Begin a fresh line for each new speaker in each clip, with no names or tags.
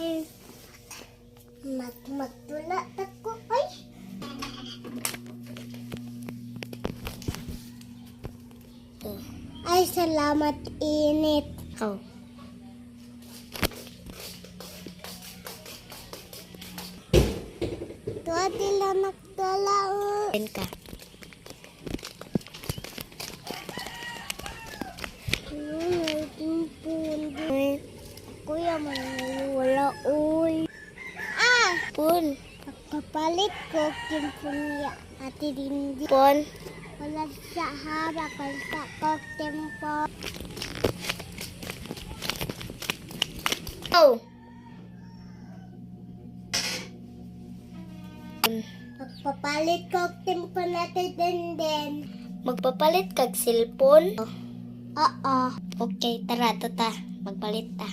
Eh, mag magtula ako. Ay! Ay, salamat init.
Oh.
Tuwa tila nagtula. oh.
Ka. Pun.
Pagpapalit ko, timpun niya. Ate Dindi.
Pun.
Wala sa hara kanta ko tempo.
Oh.
Pagpapalit ko tempo natin din din.
Magpapalit kag cellphone. Oh.
Oo.
Okay, tara, to ta. Magpalit ta.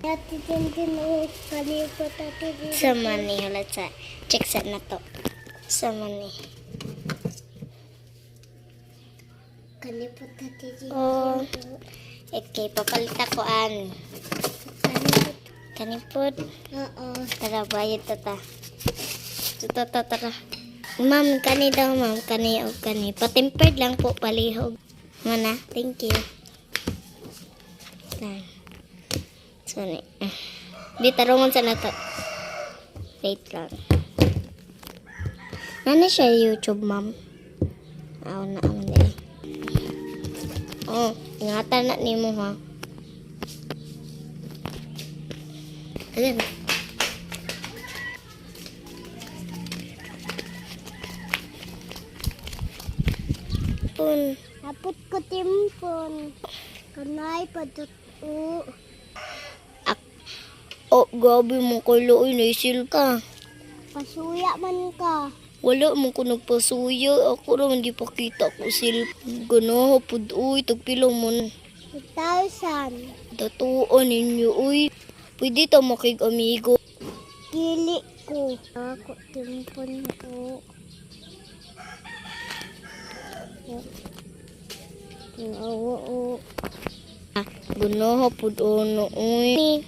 Ate din din o kalipot ate din.
Sa mani, halat sa. Check sa na to. Sa mani.
Kalipot ate din.
Oh. Okay, papalit ako an.
Kalipot.
Kanipod.
Oo.
Tara, bayad to ta. Tuto, to, tara. Ma'am, kani daw, ma'am. Kani o kani. Patempered lang po, palihog. Mana, thank you. Lang. So, ni. ah. Di, tarungan sa nato. Wait lang. Ano siya YouTube, ma'am? Aw na, na eh. Oh, ingatan na ni mo, ha? Ayan. Pun.
Apot ko timpon. Kanay padot o.
Oh, gabi mo ko looy naisil ka.
Pasuya man ka.
Wala mo ko nagpasuya. Ako naman di pakita ko sil. Ganaha pud uy. Tagpilo mo na.
2,000.
Tatuan ninyo uy. Pwede ta makig amigo.
Kili ko. Ako timpon ko. Oo, oo.
Ah, ganaha pud ono uy.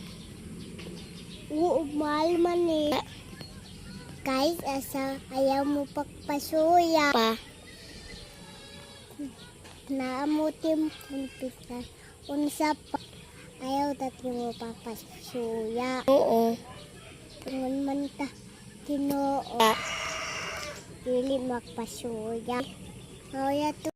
Mahal man eh. Guys, asa ayaw mo pagpasuya.
Pa.
Naamutin pisa. Unsa pa. Ayaw dati mo papasuya.
Oo.
Tungon man ta. Tinoo. Dili magpasuya. Kaya to